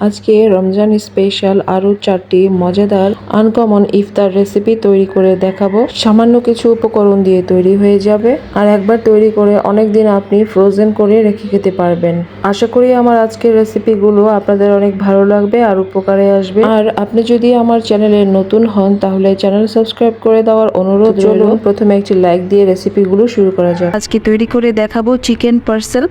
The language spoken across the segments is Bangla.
আজকে রমজান স্পেশাল আরও চারটি মজাদার আনকমন ইফতার রেসিপি তৈরি করে দেখাবো। সামান্য কিছু উপকরণ দিয়ে তৈরি হয়ে যাবে। আর একবার তৈরি করে অনেক দিন আপনি ফ্রোজেন করে রেখে খেতে পারবেন। আশা করি আমার আজকের রেসিপিগুলো আপনাদের অনেক ভালো লাগবে আর উপকারে আসবে। আর আপনি যদি আমার চ্যানেলে নতুন হন তাহলে চ্যানেল সাবস্ক্রাইব করে দেওয়ার অনুরোধ চলুন প্রথমে একটি লাইক দিয়ে রেসিপিগুলো শুরু করা যাক। আজকে তৈরি করে দেখাবো চিকেন পার্সেল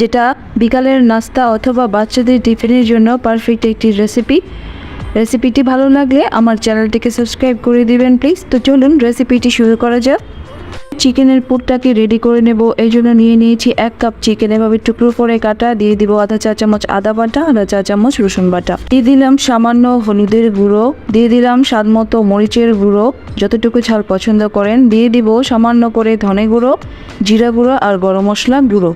যেটা বিকালের নাস্তা অথবা বাচ্চাদের টিফিনের জন্য পারফেক্ট একটি রেসিপি রেসিপিটি ভালো লাগলে আমার চ্যানেলটিকে সাবস্ক্রাইব করে দিবেন প্লিজ তো চলুন রেসিপিটি শুরু করা যাক। চিকেনের পুরটাকে রেডি করে নেব। এই জন্য নিয়ে নিয়েছি এক কাপ চিকেন এভাবে টুকরো করে কাটা। দিয়ে দিব আধা চা চামচ আদা বাটা, আধা চা চামচ রসুন বাটা। দিয়ে দিলাম সামান্য হলুদের গুঁড়ো। দিয়ে দিলাম স্বাদ মতো মরিচের গুঁড়ো। যতটুকু ঝাল পছন্দ করেন। দিয়ে দিব সামান্য করে ধনে গুঁড়ো, জিরা গুঁড়ো আর গরম মশলা গুঁড়ো।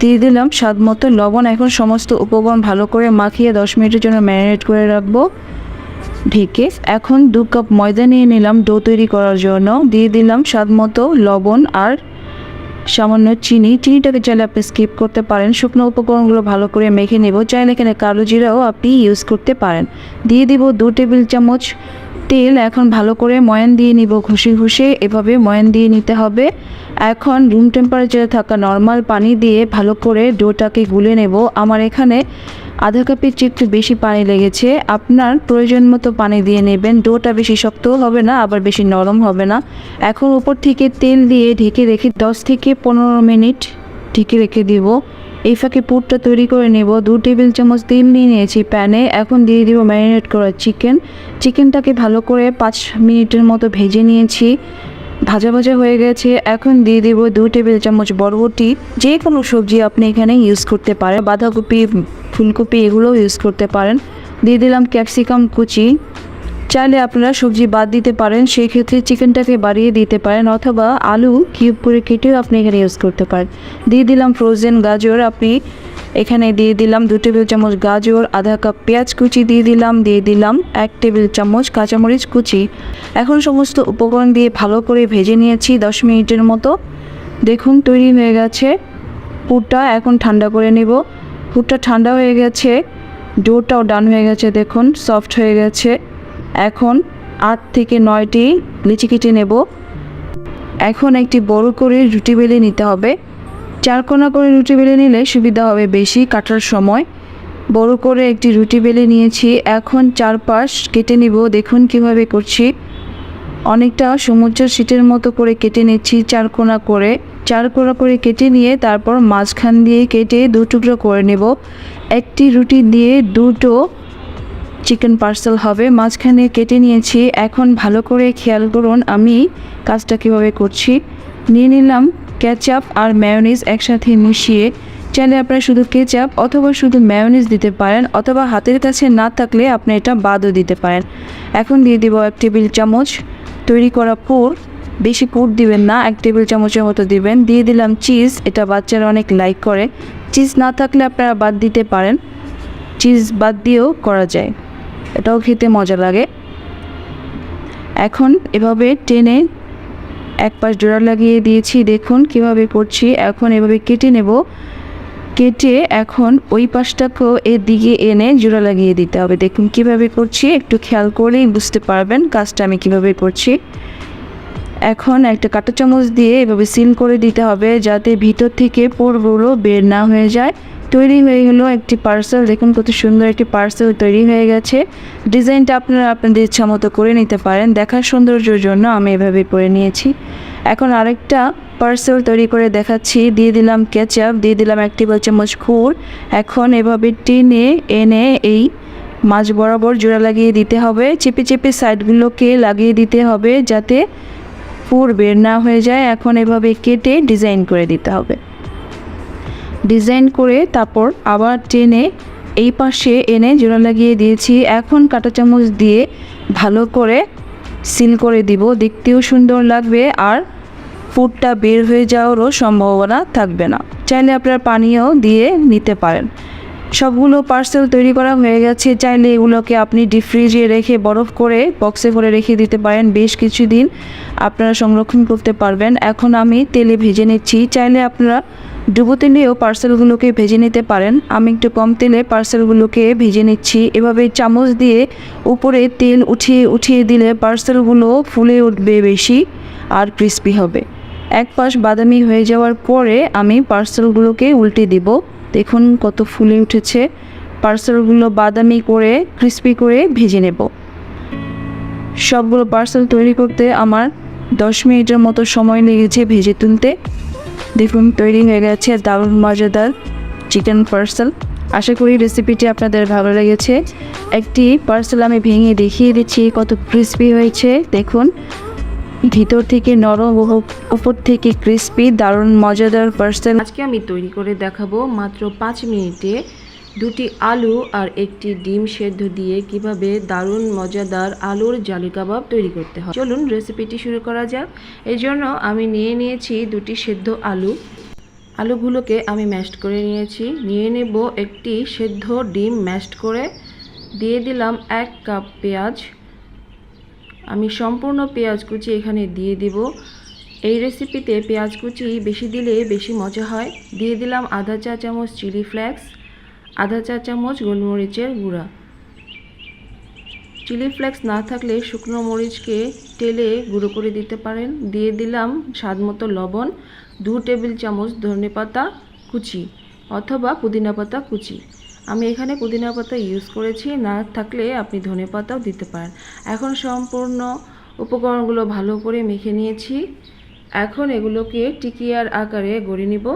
দিয়ে দিলাম স্বাদ মতো। লবণ এখন সমস্ত উপকরণ ভালো করে মাখিয়ে দশ মিনিটের জন্য ম্যারিনেট করে রাখব। ঢেকে এখন দু কাপ ময়দা নিয়ে নিলাম ডো তৈরি করার জন্য। দিয়ে দিলাম স্বাদ মতো লবণ আর সামান্য চিনি। চিনিটাকে চাইলে আপনি স্কিপ করতে পারেন। শুকনো উপকরণগুলো ভালো করে মেখে নেব। চাইলে এখানে কালো জিরাও আপনি ইউজ করতে পারেন। দিয়ে দিব দু টেবিল চামচ তেল এখন ভালো করে ময়ান দিয়ে নিব ঘষে ঘষে, এভাবে ময়ান দিয়ে নিতে হবে। এখন রুম টেম্পারেচারে থাকা নর্মাল পানি দিয়ে ভালো করে ডোটাকে গুলে নেব। আমার এখানে আধা কাপের চেয়ে একটু বেশি পানি লেগেছে। আপনার প্রয়োজন মতো পানি দিয়ে নেবেন। ডোটা বেশি শক্তও হবে না, আবার বেশি নরম হবে না। এখন উপর থেকে তেল দিয়ে ঢেকে রেখে দশ থেকে পনেরো মিনিট ঢেকে রেখে দিব। এই ফাঁকে পুরটা তৈরি করে নেব। দু টেবিল চামচ তেল নিয়ে নিয়েছি প্যানে। এখন দিয়ে দিব ম্যারিনেট করা চিকেন। চিকেনটাকে ভালো করে পাঁচ মিনিটের মতো ভেজে নিয়েছি। ভাজা ভাজা হয়ে গেছে। এখন দিয়ে দিব দু টেবিল চামচ বরবটি। যে কোনো সবজি আপনি এখানে ইউজ করতে পারেন। বাঁধাকপি, ফুলকপি এগুলোও ইউজ করতে পারেন। দিয়ে দিলাম ক্যাপসিকাম কুচি। চাইলে আপনারা সবজি বাদ দিতে পারেন, সেই ক্ষেত্রে চিকেনটাকে বাড়িয়ে দিতে পারেন অথবা আলু কিউব করে কেটেও আপনি এখানে ইউজ করতে পারেন। দিয়ে দিলাম ফ্রোজেন গাজর, আপনি এখানে দিয়ে দিলাম দু টেবিল চামচ গাজর, আধা কাপ পেঁয়াজ কুচি দিয়ে দিলাম দিয়ে দিলাম এক টেবিল চামচ কাঁচামরিচ কুচি। এখন সমস্ত উপকরণ দিয়ে ভালো করে ভেজে নিয়েছি দশ মিনিটের মতো। দেখুন, তৈরি হয়ে গেছে পুরটা, এখন ঠান্ডা করে নেব। পুরটা ঠান্ডা হয়ে গেছে, ডোটাও ডান হয়ে গেছে, দেখুন সফট হয়ে গেছে। এখন আট থেকে নয়টি লিচি কেটে নেব। এখন একটি বড় করে রুটি বেলে নিতে হবে। চার কোনা করে রুটি বেলে নিলে সুবিধা হবে বেশি কাটার সময়। বড় করে একটি রুটি বেলে নিয়েছি। এখন চারপাশ কেটে নিব। দেখুন কীভাবে করছি। অনেকটা সমুদ্র শীটের মতো করে কেটে নিচ্ছি চার কোনা করে। চার কোনা করে কেটে নিয়ে তারপর মাঝখান দিয়ে কেটে দু টুকরো করে নেব। একটি রুটি দিয়ে দুটো চিকেন পার্সেল হবে, মাঝখানে কেটে নিয়েছি। এখন ভালো করে খেয়াল করুন, আমি কাজটা কীভাবে করছি। নিয়ে নিলাম কেচাপ আর ম্যায়োনিজ একসাথে মিশিয়ে। চাইলে আপনারা শুধু কেচাপ অথবা শুধু ম্যায়োনিজ দিতে পারেন, অথবা হাতের কাছে না থাকলে আপনি এটা বাদও দিতে পারেন। এখন দিয়ে দিব এক টেবিল চামচ তৈরি করা পুর। বেশি পুর দিবেন না, এক টেবিল চামচের মতো দিবেন। দিয়ে দিলাম চিজ এটা বাচ্চারা অনেক লাইক করে। চিজ না থাকলে আপনারা বাদ দিতে পারেন। চিজ বাদ দিয়েও করা যায়। এটাও খেতে মজা লাগে। এখন এভাবে টেনে এক পাশ জোড়া লাগিয়ে দিয়েছি, দেখুন কীভাবে করছি এখন এভাবে কেটে নেব। কেটে এখন ওই পাশটাকেও এর দিকে এনে জোড়া লাগিয়ে দিতে হবে। দেখুন কীভাবে করছি, একটু খেয়াল করলেই বুঝতে পারবেন কাজটা আমি কীভাবে করছি। এখন একটা কাঁটা চামচ দিয়ে এভাবে সিল করে দিতে হবে যাতে ভিতর থেকে পোরগুলো বের না হয়ে যায়। তৈরি হয়ে গেলো একটি পার্সেল দেখুন কত সুন্দর একটি পার্সেল তৈরি হয়ে গেছে। ডিজাইনটা আপনারা আপনাদের ইচ্ছা মতো করে নিতে পারেন। দেখার সৌন্দর্যের জন্য আমি এভাবে করে নিয়েছি। এখন আরেকটা পার্সেল তৈরি করে দেখাচ্ছি। দিয়ে দিলাম কেচাপ দিয়ে দিলাম এক টেবিল চামচ এখন এভাবে টেনে, এনে এই মাছ বরাবর জোড়া লাগিয়ে দিতে হবে। চেপে চেপে সাইডগুলোকে লাগিয়ে দিতে হবে যাতে পুর বের না হয়ে যায়। এখন এভাবে কেটে ডিজাইন করে দিতে হবে। ডিজাইন করে তারপর আবার টেনে এই পাশে এনে জোড়া লাগিয়ে দিয়েছি। এখন কাঁটা চামচ দিয়ে ভালো করে সিল করে দিব। দেখতেও সুন্দর লাগবে আর ফুডটা বের হয়ে যাওয়ারও সম্ভাবনা থাকবে না। চাইলে আপনার পানীয় দিয়ে নিতে পারেন। সবগুলো পার্সেল তৈরি করা হয়ে গেছে। চাইলে এগুলোকে আপনি ডিপ ফ্রিজে রেখে বরফ করে বক্সে করে রেখে দিতে পারেন। বেশ কিছুদিন আপনারা সংরক্ষণ করতে পারবেন। এখন আমি তেলে ভেজে নিচ্ছি। চাইলে আপনারা ডুবো তেলেও পার্সেলগুলোকে ভেজে নিতে পারেন। আমি একটু কম তেলে পার্সেলগুলোকে ভেজে নিচ্ছি। এভাবে চামচ দিয়ে উপরে তেল উঠিয়ে উঠিয়ে দিলে পার্সেলগুলো ফুলে উঠবে বেশি আর ক্রিস্পি হবে। এক পাশ বাদামি হয়ে যাওয়ার পরে আমি পার্সেলগুলোকে উল্টে দিব। দেখুন কত ফুলে উঠেছে। পার্সেলগুলো বাদামি করে, ক্রিস্পি করে ভেজে নেব। সবগুলো পার্সেল তৈরি করতে আমার দশ মিনিটের মতো সময় লেগেছে ভেজে তুলতে। দেখুন, তৈরি হয়ে গেছে দারুণ, মজাদার চিকেন পার্সেল আশা করি রেসিপিটি আপনাদের ভালো লেগেছে। একটি পার্সেল আমি ভেঙে দেখিয়ে দিচ্ছি, কত ক্রিস্পি হয়েছে। দেখুন, ভিতর থেকে নরম ও উপর থেকে ক্রিস্পি দারুণ, মজাদার পার্সেল আজকে আমি তৈরি করে দেখাবো মাত্র পাঁচ মিনিটে দুটি আলু আর একটি ডিম সেদ্ধ দিয়ে কীভাবে দারুণ মজাদার আলুর জালি কাবাব তৈরি করতে হয়। চলুন রেসিপিটি শুরু করা যাক। এই জন্য আমি নিয়ে নিয়েছি দুটি সেদ্ধ আলু। আলুগুলোকে আমি ম্যাশড করে নিয়েছি। নিয়ে নেব একটি সেদ্ধ ডিম ম্যাশড করে। দিয়ে দিলাম এক কাপ পেঁয়াজ। আমি সম্পূর্ণ পেঁয়াজ কুচি এখানে দিয়ে দিব। এই রেসিপিতে পেঁয়াজ কুচি বেশি দিলে বেশি মজা হয়। দিয়ে দিলাম আধা চা চামচ চিলি ফ্লেক্স। আধা চা চামচ গোলমরিচের গুঁড়া। চিলি ফ্লেক্স না থাকলে শুকনো মরিচকে তেলে গুঁড়ো করে দিতে পারেন। দিয়ে দিলাম স্বাদ মতো লবণ, দু টেবিল চামচ ধনে পাতা কুচি অথবা পুদিনা পাতা কুচি। আমি এখানে পুদিনা পাতা ইউজ করেছি, না থাকলে আপনি ধনে পাতাও দিতে পারেন। এখন সম্পূর্ণ উপকরণগুলো ভালো করে মেখে নিয়েছি। এখন এগুলোকে টিকিয়ার আকারে গড়ে নিব।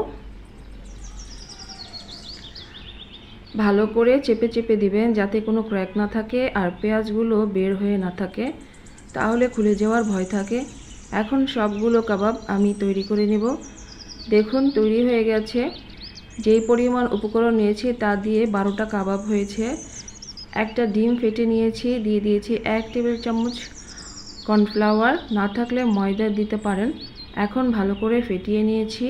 ভালো করে চেপে চেপে দিবেন যাতে কোনো ক্র্যাক না থাকে আর পেঁয়াজগুলো বের হয়ে না থাকে। তাহলে খুলে যাওয়ার ভয় থাকে। এখন সবগুলো কাবাব আমি তৈরি করে নেব। দেখুন, তৈরি হয়ে গেছে। যেই পরিমাণ উপকরণ নিয়েছি তা দিয়ে বারোটা কাবাব হয়েছে। একটা ডিম ফেটে নিয়েছি, দিয়ে দিয়েছি এক টেবিল চামচ কর্নফ্লাওয়ার। না থাকলে ময়দা দিতে পারেন। এখন ভালো করে ফেটিয়ে নিয়েছি।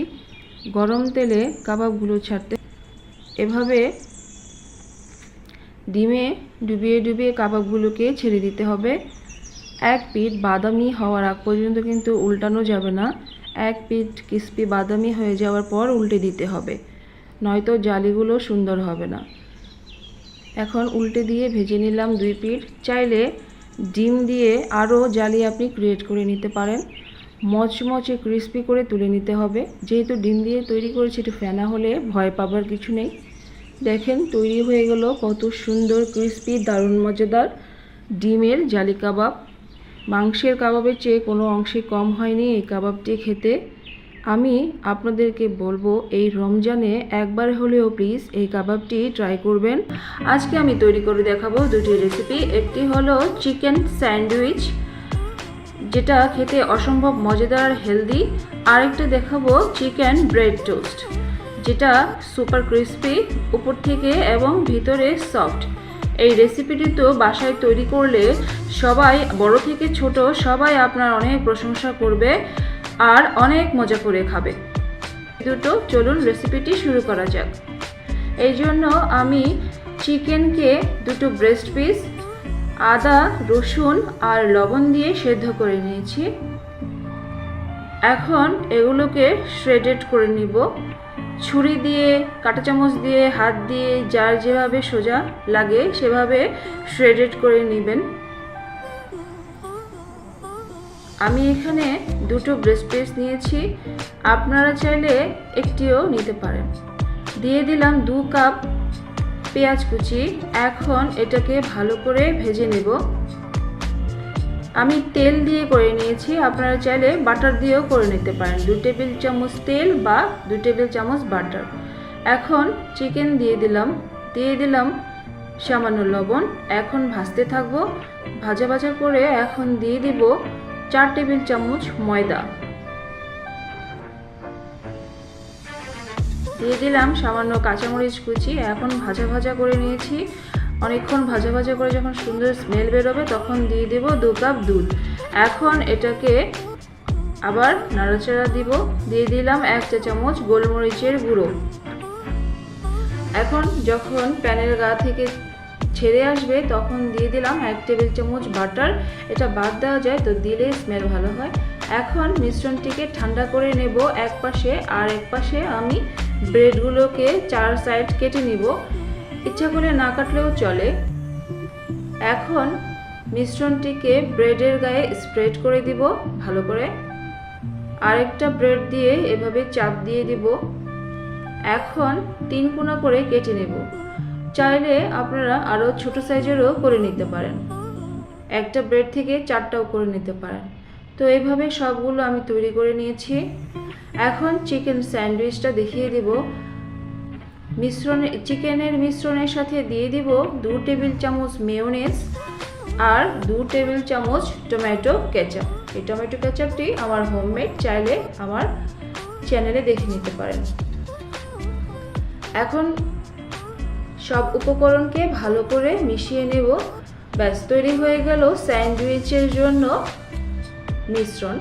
গরম তেলে কাবাবগুলো ছাড়তে এভাবে ডিমে ডুবিয়ে ডুবিয়ে কাবাবগুলোকে ছেড়ে দিতে হবে। এক পিঠ বাদামি হওয়ার আগ পর্যন্ত কিন্তু উল্টানো যাবে না। এক পিঠ ক্রিস্পি বাদামি হয়ে যাওয়ার পর উল্টে দিতে হবে, নয়তো জালিগুলো সুন্দর হবে না। এখন উল্টে দিয়ে ভেজে নিলাম দুই পিঠ। চাইলে ডিম দিয়ে আরও জালি আপনি ক্রিয়েট করে নিতে পারেন। মচমচে ক্রিস্পি করে তুলে নিতে হবে। যেহেতু ডিম দিয়ে তৈরি করেছি, একটু ফেনা হলে ভয় পাবার কিছু নেই। দেখেন, তৈরি হয়ে গেল কত সুন্দর ক্রিস্পি দারুণ, মজাদার ডিমের জালি কাবাব। মাংসের কাবাবের চেয়ে কোনো অংশে কম হয়নি এই কাবাবটি খেতে। আমি আপনাদেরকে বলব, এই রমজানে একবার হলেও প্লিজ এই কাবাবটি ট্রাই করবেন। আজকে আমি তৈরি করে দেখাবো দুটি রেসিপি একটি হলো চিকেন স্যান্ডউইচ যেটা খেতে অসম্ভব মজাদার হেলদি আরেকটা দেখাবো চিকেন ব্রেড টোস্ট যেটা সুপার ক্রিস্পি উপর থেকে এবং ভিতরে সফট এই রেসিপিটি তো বাসায় তৈরি করলে সবাই, বড় থেকে ছোট, সবাই আপনার অনেক প্রশংসা করবে আর অনেক মজা করে খাবে। দুটো, চলুন রেসিপিটি শুরু করা যাক। এই জন্য আমি চিকেনকে দুটো ব্রেস্ট পিস আদা, রসুন আর লবণ দিয়ে সেদ্ধ করে নিয়েছি। এখন এগুলোকে শ্রেডেড করে নিব। ছুরি দিয়ে, কাঁটা চামচ দিয়ে, হাত দিয়ে যার যেভাবে সোজা লাগে সেভাবে শ্রেডেড করে নেবেন। আমি এখানে দুটো ব্রেস্ট পিস নিয়েছি। আপনারা চাইলে একটিও নিতে পারেন। দিয়ে দিলাম দু কাপ পেঁয়াজ কুচি। এখন এটাকে ভালো করে ভেজে নেব। আমি তেল দিয়ে করে নিয়েছি, আপনারা চাইলে বাটার দিয়েও করে নিতে পারেন। দু টেবিল চামচ তেল বা দু টেবিল চামচ বাটার এখন চিকেন দিয়ে দিলাম দিয়ে দিলাম সামান্য লবণ। এখন ভাজতে থাকব। ভাজা ভাজা করে এখন দিয়ে দিব চার টেবিল চামচ ময়দা। দিয়ে দিলাম সামান্য কাঁচামরিচ কুচি। এখন ভাজা ভাজা করে নিয়েছি। অনেকক্ষণ ভাজা ভাজা করে যখন সুন্দর স্মেল বেরোবে, তখন দিয়ে দেব দু কাপ দুধ। এখন এটাকে আবার নাড়াচাড়া দিব। দিয়ে দিলাম এক চা চামচ গোলমরিচের গুঁড়ো। এখন যখন প্যানের গা থেকে ছেড়ে আসবে, তখন দিয়ে দিলাম এক টেবিল চামচ বাটার। এটা বাদ দেওয়া যায়, তো দিলে স্মেল ভালো হয়। এখন মিশ্রণটিকে ঠান্ডা করে নেব এক পাশে আর এক পাশে আমি ব্রেডগুলোকে চার সাইড কেটে নিব। ইচ্ছা করে না কাটলেও চলে। এখন মিশ্রণটিকে ব্রেডের গায়ে স্প্রেড করে দিব ভালো করে। আরেকটা ব্রেড দিয়ে এভাবে চাপ দিয়ে দিব। এখন তিন কোনা করে কেটে নেব। চাইলে আপনারা আরও ছোট সাইজেরও করে নিতে পারেন। একটা ব্রেড থেকে চারটাও করে নিতে পারেন। তো এইভাবে সবগুলো আমি তৈরি করে নিয়েছি। এখন চিকেন স্যান্ডউইচটা দেখিয়ে দিব। মিশ্রণে, চিকেনের মিশ্রণের সাথে দিয়ে দিব দু টেবিল চামচ মেয়োনেজ আর দু টেবিল চামচ টমেটো কেচাপ। এই টমেটো কেচাপটি আমার হোমমেড, চাইলে আমার চ্যানেলে দেখে নিতে পারেন। এখন সব উপকরণকে ভালো করে মিশিয়ে নেব। ব্যাস, তৈরি হয়ে গেল স্যান্ডউইচের জন্য মিশ্রণ।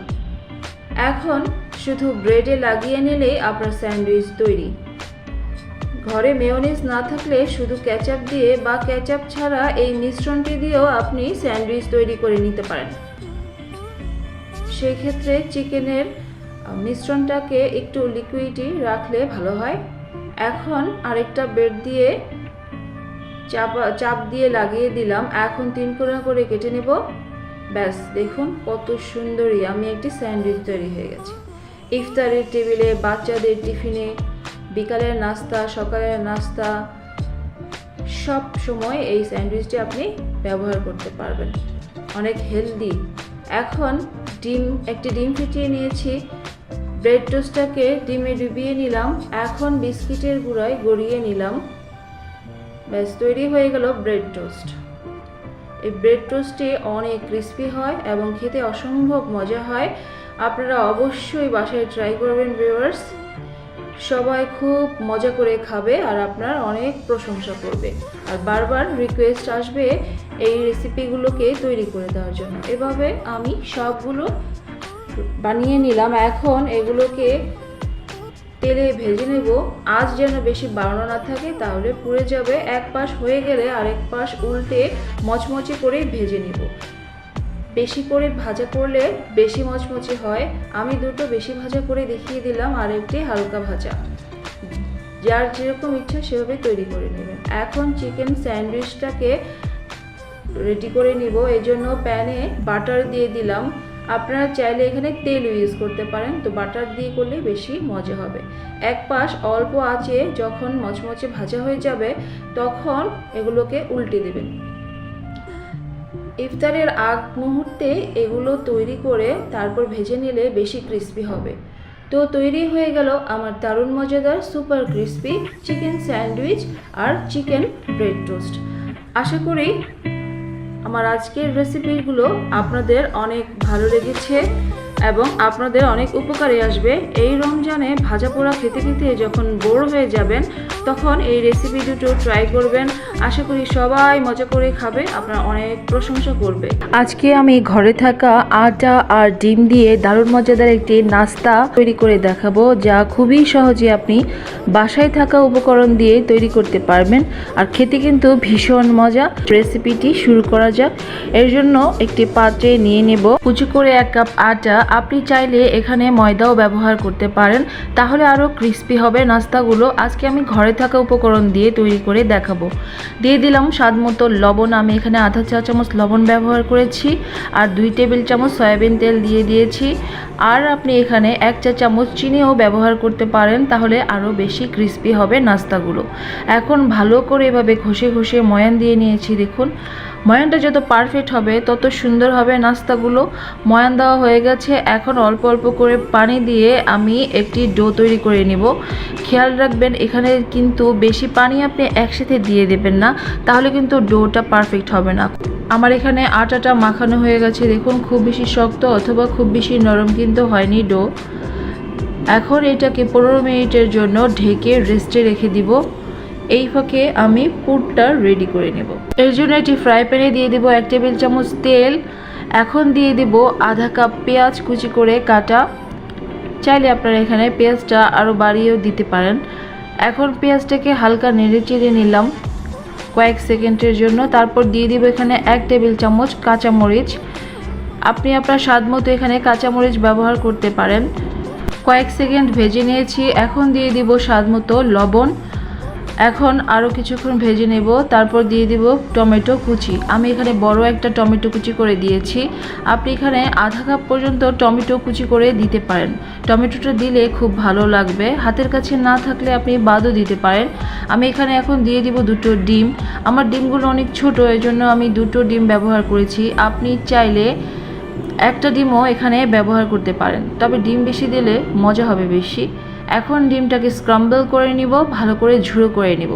এখন শুধু ব্রেডে লাগিয়ে নিলেই আপনার স্যান্ডউইচ তৈরি। ঘরে মেয়োনিজ না থাকলে শুধু ক্যাচাপ দিয়ে বা ক্যাচাপ ছাড়া এই মিশ্রণটি দিয়েও আপনি স্যান্ডউইচ তৈরি করে নিতে পারেন। সেই ক্ষেত্রে চিকেনের মিশ্রণটাকে একটু লিকুইডি রাখলে ভালো হয়। এখন আরেকটা বেড দিয়ে চাপ চাপ দিয়ে লাগিয়ে দিলাম। এখন তিন কোনা করে কেটে নেব। ব্যাস, দেখুন কত সুন্দরই। আমি একটি স্যান্ডউইচ তৈরি হয়ে গেছে। ইফতারের টেবিলে বাচ্চাদের টিফিনে বিকালের নাস্তা, সকালের নাস্তা, সব সময় এই স্যান্ডউইচটি আপনি ব্যবহার করতে পারবেন। অনেক হেলদি। এখন ডিম, একটি ডিম ফিটিয়ে নিয়েছি। ব্রেড টোস্টটাকে ডিমে ডুবিয়ে নিলাম। এখন বিস্কিটের গুঁড়ায় গড়িয়ে নিলাম। ব্যাস, তৈরি হয়ে গেল ব্রেড টোস্ট। এই ব্রেড টোস্টটি অনেক ক্রিস্পি হয় এবং খেতে অসম্ভব মজা হয়। আপনারা অবশ্যই বাসায় ট্রাই করবেন, ভিউয়ার্স। সবাই খুব মজা করে খাবে আর আপনার অনেক প্রশংসা করবে। আর বারবার রিকোয়েস্ট আসবে এই রেসিপিগুলোকে তৈরি করে দেওয়ার জন্য। এভাবে আমি সবগুলো বানিয়ে নিলাম। এখন এগুলোকে তেলে ভেজে নেব। আজ যেন বেশি বাড়ানো না থাকে, তাহলে পুড়ে যাবে। এক পাশ হয়ে গেলে আরেক পাশ উল্টে মচমচে করে ভেজে নিব। বেশি করে ভাজা করলে বেশি মচমচে হয়। আমি দুটো বেশি ভাজা করে দেখিয়ে দিলাম, আর একটি হালকা ভাজা। যার যেরকম ইচ্ছা সেভাবে তৈরি করে নেবেন। এখন চিকেন স্যান্ডউইচটাকে রেডি করে নিব। এই জন্য প্যানে বাটার দিয়ে দিলাম। আপনারা চাইলে এখানে তেল ইউজ করতে পারেন। তো বাটার দিয়ে করলে বেশি মজা হবে। এক পাশ অল্প আঁচে যখন মচমচে ভাজা হয়ে যাবে, তখন এগুলোকে উল্টে দেবেন। ইফতারের আগ মুহূর্তে এগুলো তৈরি করে তারপর ভেজে নিলে বেশি ক্রিস্পি হবে। তো তৈরি হয়ে গেল আমার দারুণ মজাদার সুপার ক্রিস্পি চিকেন স্যান্ডউইচ আর চিকেন ব্রেড টোস্ট। আশা করি আমার আজকের রেসিপিগুলো আপনাদের অনেক ভালো লেগেছে। এবং আপনাদের অনেক উপকারে আসবে। এই রমজানে ভাজা পোড়া খেতে খেতে যখন বোর হয়ে যাবেন, তখন এই রেসিপি দুটো ট্রাই করবেন। আশা করি সবাই মজা করে খাবে, আপনার অনেক প্রশংসা করবে। আজকে আমি ঘরে থাকা আটা আর ডিম দিয়ে দারুণ মজাদার একটি নাস্তা তৈরি করে দেখাবো, যা খুবই সহজে আপনি বাসায় থাকা উপকরণ দিয়ে তৈরি করতে পারবেন। আর খেতে কিন্তু ভীষণ মজা। রেসিপিটি শুরু করা যাক। এর জন্য একটি পাত্রে নিয়ে নেব। কুচি করে এক কাপ আটা আপনি চাইলে এখানে ময়দাও ব্যবহার করতে পারেন। তাহলে আরও ক্রিস্পি হবে নাস্তাগুলো। আজকে আমি ঘরে থাকা উপকরণ দিয়ে তৈরি করে দেখাবো। দিয়ে দিলাম স্বাদ মতো লবণ। আমি এখানে আধা চা চামচ লবণ ব্যবহার করেছি আর দুই টেবিল চামচ সয়াবিন তেল দিয়ে দিয়েছি। আর আপনি এখানে এক চা চামচ চিনিও ব্যবহার করতে পারেন, তাহলে আরও বেশি ক্রিস্পি হবে নাস্তাগুলো। এখন ভালো করে এভাবে ঘষে ঘষে ময়ান দিয়ে নিয়েছি, দেখুন। ময়ানটা যত পারফেক্ট হবে, তত সুন্দর হবে নাস্তাগুলো। ময়ান দেওয়া হয়ে গেছে, এখন অল্প অল্প করে পানি দিয়ে আমি একটি ডো তৈরি করে নিব। খেয়াল রাখবেন, এখানে কিন্তু বেশি পানি আপনি একসাথে দিয়ে দেবেন না, তাহলে কিন্তু ডোটা পারফেক্ট হবে না। আমার এখানে আটাটা মাখানো হয়ে গেছে, দেখুন খুব বেশি শক্ত অথবা খুব বেশি নরম কিন্তু হয়নি ডো। এখন এটাকে পনেরো মিনিটের জন্য ঢেকে রেস্টে রেখে দিব। এই ফাঁকে আমি পুরটা রেডি করে নেব। এর জন্য একটি ফ্রাই প্যানে দিয়ে দেব এক টেবিল চামচ তেল। এখন দিয়ে দেব আধা কাপ পেঁয়াজ কুচি করে কাটা। চাইলে আপনারা এখানে পেঁয়াজটা আরও বাড়িয়েও দিতে পারেন। এখন পেঁয়াজটাকে হালকা নেড়ে চেড়ে নিলাম কয়েক সেকেন্ডের জন্য। তারপর দিয়ে দিব এখানে এক টেবিল চামচ কাঁচামরিচ। আপনি আপনার স্বাদ মতো এখানে কাঁচামরিচ ব্যবহার করতে পারেন। কয়েক সেকেন্ড ভেজে নিয়েছি। এখন দিয়ে দিব স্বাদ মতো লবণ। এখন আরও কিছুক্ষণ ভেজে নেব, তারপর দিয়ে দিব টমেটো কুচি। আমি এখানে বড় একটা টমেটো কুচি করে দিয়েছি। আপনি এখানে আধা কাপ পর্যন্ত টমেটো কুচি করে দিতে পারেন। টমেটোটা দিলে খুব ভালো লাগবে। হাতের কাছে না থাকলে আপনি বাদও দিতে পারেন। আমি এখানে এখন দিয়ে দিব দুটো ডিম। আমার ডিমগুলো অনেক ছোট এই জন্য আমি দুটো ডিম ব্যবহার করেছি। আপনি চাইলে একটা ডিমও এখানে ব্যবহার করতে পারেন। তবে ডিম বেশি দিলে মজা হবে বেশি। এখন ডিমটাকে স্ক্রাম্বল করে নিব, ভালো করে ঝুড়ো করে নিব।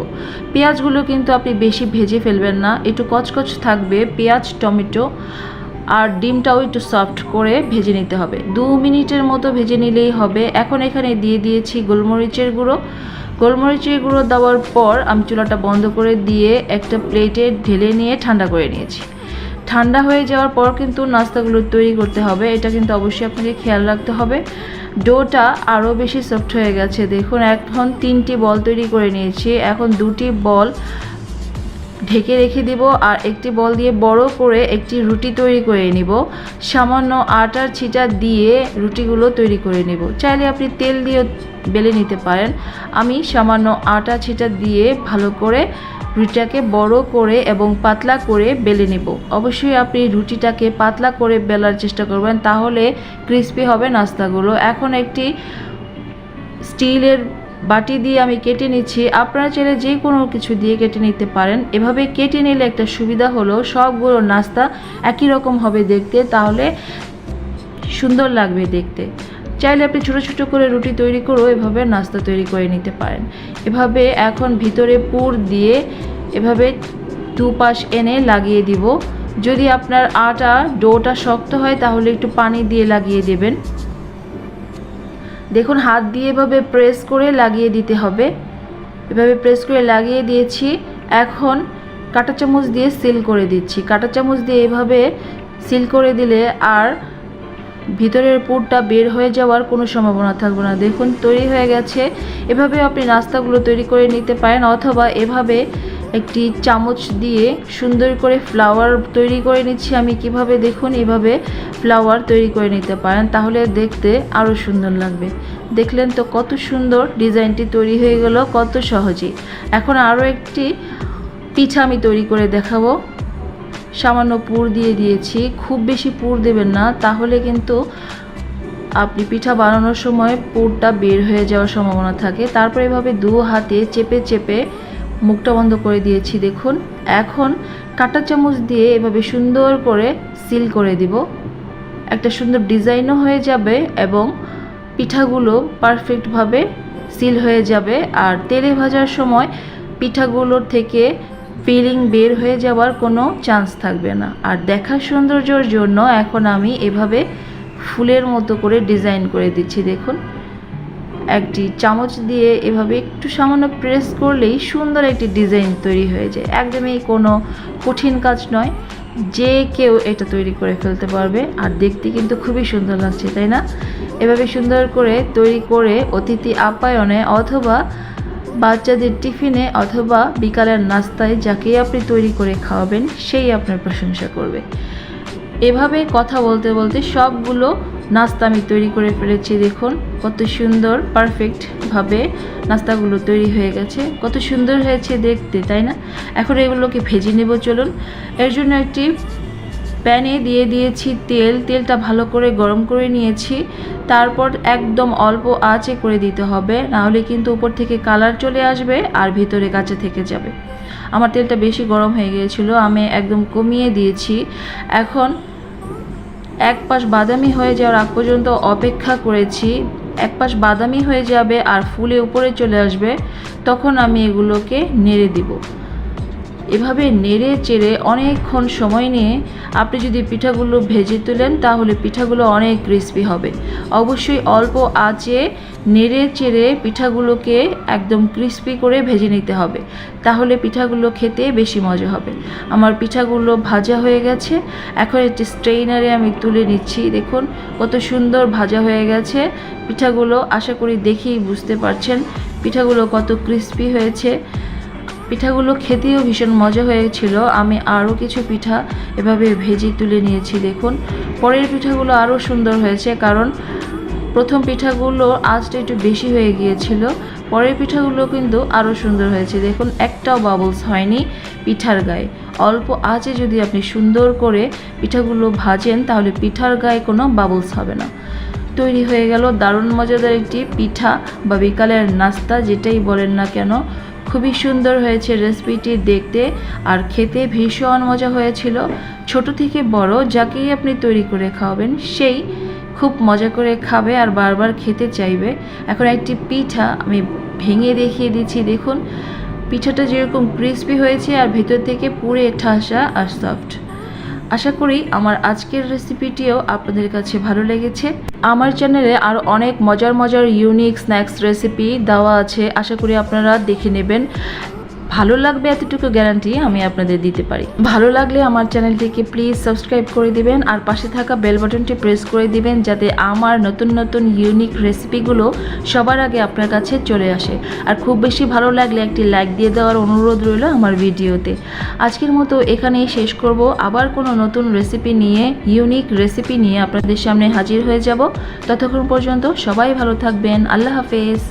পেঁয়াজগুলো কিন্তু আপনি বেশি ভেজে ফেলবেন না, একটু কচকচ থাকবে, পেঁয়াজ, টমেটো আর ডিমটাও একটু সফট করে ভেজে নিতে হবে। দু মিনিটের মতো ভেজে নিলেই হবে। এখন এখানে দিয়ে দিয়েছি গোলমরিচের গুঁড়ো। গোলমরিচের গুঁড়ো দেওয়ার পর আমি চুলাটা বন্ধ করে দিয়ে একটা প্লেটে ঢেলে নিয়ে ঠান্ডা করে নিয়েছি। ঠান্ডা হয়ে যাওয়ার পর কিন্তু নাস্তাগুলো তৈরি করতে হবে। এটা কিন্তু অবশ্যই আপনাকে খেয়াল রাখতে হবে। ডোটা আরও বেশি সফট হয়ে গেছে। দেখুন, এখন তিনটি বল তৈরি করে নিয়েছি। এখন দুটি বল ঢেকে রেখে দিব আর একটি বল দিয়ে বড় করে একটি রুটি তৈরি করে নিব। সামান্য আটার ছিটা দিয়ে রুটিগুলো তৈরি করে নিব। চাইলে আপনি তেল দিয়ে বেলে নিতে পারেন। আমি সামান্য আটা ছিটা দিয়ে ভালো করে রুটিটাকে বড় করে এবং পাতলা করে বেলে নেব। অবশ্যই আপনি রুটিটাকে পাতলা করে বেলার চেষ্টা করবেন, তাহলে ক্রিস্পি হবে নাস্তাগুলো। এখন একটি স্টিলের বাটি দিয়ে আমি কেটে নিচ্ছি। আপনারা চাইলে যে কোনো কিছু দিয়ে কেটে নিতে পারেন। এভাবে কেটে নিলে একটা সুবিধা হলো, সবগুলো নাস্তা একই রকম হবে দেখতে, তাহলে সুন্দর লাগবে দেখতে। চাইলে আপনি ছোটো ছোটো করে রুটি তৈরি করেও এভাবে নাস্তা তৈরি করে নিতে পারেন। এভাবে এখন ভিতরে পুর দিয়ে এভাবে দুপাশ এনে লাগিয়ে দিব। যদি আপনার আটা, ডোটা শক্ত হয়, তাহলে একটু পানি দিয়ে লাগিয়ে দেবেন। দেখুন, হাত দিয়ে এভাবে প্রেস করে লাগিয়ে দিতে হবে। এভাবে প্রেস করে লাগিয়ে দিয়েছি। এখন কাঁটা চামচ দিয়ে সিল করে দিচ্ছি। কাঁটা চামচ দিয়ে এভাবে সিল করে দিলে আর ভিতরের পুরটা বের হয়ে যাওয়ার কোনো সম্ভাবনা থাকবে না। দেখুন, তৈরি হয়ে গেছে। এভাবে আপনি নাস্তাগুলো তৈরি করে নিতে পারেন অথবা এভাবে একটি চামচ দিয়ে সুন্দর করে ফ্লাওয়ার তৈরি করে নিচ্ছি। আমি কীভাবে দেখুন, এভাবে ফ্লাওয়ার তৈরি করে নিতে পারেন, তাহলে দেখতে আরও সুন্দর লাগবে। দেখলেন তো কত সুন্দর ডিজাইনটি তৈরি হয়ে গেল, কত সহজেই। এখন আরও একটি পিঠা আমি তৈরি করে দেখাবো। সামান্য পুর দিয়ে দিয়েছি, খুব বেশি পুর দেবেন না, তাহলে কিন্তু আপনি পিঠা বানানোর সময় পুরটা বের হয়ে যাওয়ার সম্ভাবনা থাকে। তারপর এভাবে দু হাতে চেপে চেপে মুখটা বন্ধ করে দিয়েছি, দেখুন। এখন কাঁটা চামচ দিয়ে এভাবে সুন্দর করে সিল করে দিব। একটা সুন্দর ডিজাইনও হয়ে যাবে এবং পিঠাগুলো পারফেক্টভাবে সিল হয়ে যাবে। আর তেলে ভাজার সময় পিঠাগুলোর থেকে ফিলিং বের হয়ে যাওয়ার কোনো চান্স থাকবে না। আর দেখার সৌন্দর্যর জন্য এখন আমি এভাবে ফুলের মতো করে ডিজাইন করে দিচ্ছি, দেখুন। একটি চামচ দিয়ে এভাবে একটু সামান্য প্রেস করলেই সুন্দর একটি ডিজাইন তৈরি হয়ে যায়। একদমই কোনো কঠিন কাজ নয়। যে কেউ এটা তৈরি করে ফেলতে পারবে আর দেখতে কিন্তু খুবই সুন্দর লাগছে, তাই না? এভাবে সুন্দর করে তৈরি করে অতিথি আপ্যায়নে অথবা বাচ্চাদের টিফিনে অথবা বিকালের নাস্তায় যাকে আপনি তৈরি করে খাওয়াবেন, সেই আপনার প্রশংসা করবে। এভাবে কথা বলতে বলতে সবগুলো নাস্তা আমি তৈরি করে ফেলেছি, দেখুন। কত সুন্দর পারফেক্টভাবে নাস্তাগুলো তৈরি হয়ে গেছে। কত সুন্দর হয়েছে দেখতে, তাই না? এখন এগুলোকে ভেজে নেব, চলুন। এর জন্য একটি প্যানে দিয়ে দিয়েছি তেল। তেলটা ভালো করে গরম করে নিয়েছি। তারপর একদম অল্প আঁচে করে দিতে হবে। নাহলে কিন্তু উপর থেকে কালার চলে আসবে আর ভিতরে কাঁচা থেকে যাবে। আমার তেলটা বেশি গরম হয়ে গিয়েছিল, আমি একদম কমিয়ে দিয়েছি। এখন এক পাশ বাদামি হয়ে যাওয়ার আগ পর্যন্ত অপেক্ষা করেছি, এক পাশ বাদামি হয়ে যাবে আর ফুলে উপরে চলে আসবে, তখন আমি এগুলোকে নেড়ে দিব। এভাবে নেড়ে চেড়ে অনেকক্ষণ সময় নিয়ে আপনি যদি পিঠাগুলো ভেজে তোলেন, তাহলে পিঠাগুলো অনেক ক্রিস্পি হবে। অবশ্যই অল্প আঁচে নেড়ে চেড়ে পিঠাগুলোকে একদম ক্রিস্পি করে ভেজে নিতে হবে। তাহলে পিঠাগুলো খেতে বেশি মজা হবে। আমার পিঠাগুলো ভাজা হয়ে গেছে। এখন একটি স্ট্রেইনারে আমি তুলে নিচ্ছি। দেখুন কত সুন্দর ভাজা হয়ে গেছে। পিঠাগুলো আশা করি দেখেই বুঝতে পারছেন পিঠাগুলো কত ক্রিস্পি হয়েছে। পিঠাগুলো খেতেও ভীষণ মজা হয়েছিল। আমি আরও কিছু পিঠা এভাবে ভেজে তুলে নিয়েছি, দেখুন। পরের পিঠাগুলো আরও সুন্দর হয়েছে, কারণ প্রথম পিঠাগুলো আজটা একটু বেশি হয়ে গিয়েছিল। পরের পিঠাগুলো কিন্তু আরও সুন্দর হয়েছে, দেখুন। একটাও বাবলস হয়নি পিঠার গায়ে। অল্প আঁচে যদি আপনি সুন্দর করে পিঠাগুলো ভাজেন, তাহলে পিঠার গায়ে কোনো বাবলস হবে না। তৈরি হয়ে গেল দারুণ মজাদার একটি পিঠা বা বিকালের নাস্তা, যেটাই বলেন না কেন। খুবই সুন্দর হয়েছে রেসিপিটি দেখতে আর খেতে ভীষণ মজা হয়েছিল। ছোট থেকে বড় যাকেই আপনি তৈরি করে খাওয়াবেন, সেই খুব মজা করে খাবে আর বারবার খেতে চাইবে। এখন একটি পিঠা আমি ভেঙে দেখিয়ে দিচ্ছি, দেখুন। পিঠাটা যেরকম ক্রিস্পি হয়েছে আর ভেতর থেকে পুরে ঠাসা আর সফট আশা করি আমার আজকের রেসিপিটিও আপনাদের কাছে ভালো লেগেছে। আমার চ্যানেলে আরও অনেক মজার মজার ইউনিক স্ন্যাক্স রেসিপি দেওয়া আছে। আশা করি আপনারা দেখে নেবেন। ভালো লাগবে এতটুকু গ্যারান্টি আমি আপনাদের দিতে পারি। ভালো লাগলে আমার চ্যানেলটিকে প্লিজ সাবস্ক্রাইব করে দিবেন আর পাশে থাকা বেল বাটনটি প্রেস করে দিবেন যাতে আমার নতুন নতুন ইউনিক রেসিপিগুলো সবার আগে আপনার কাছে চলে আসে। আর খুব বেশি ভালো লাগলে একটি লাইক দিয়ে দেওয়ার অনুরোধ রইল আমার ভিডিওতে। আজকের মতো এখানেই শেষ করব। আবার কোনো নতুন রেসিপি নিয়ে ইউনিক রেসিপি নিয়ে আপনাদের সামনে হাজির হয়ে যাব। ততক্ষণ পর্যন্ত সবাই ভালো থাকবেন। আল্লাহ হাফেজ।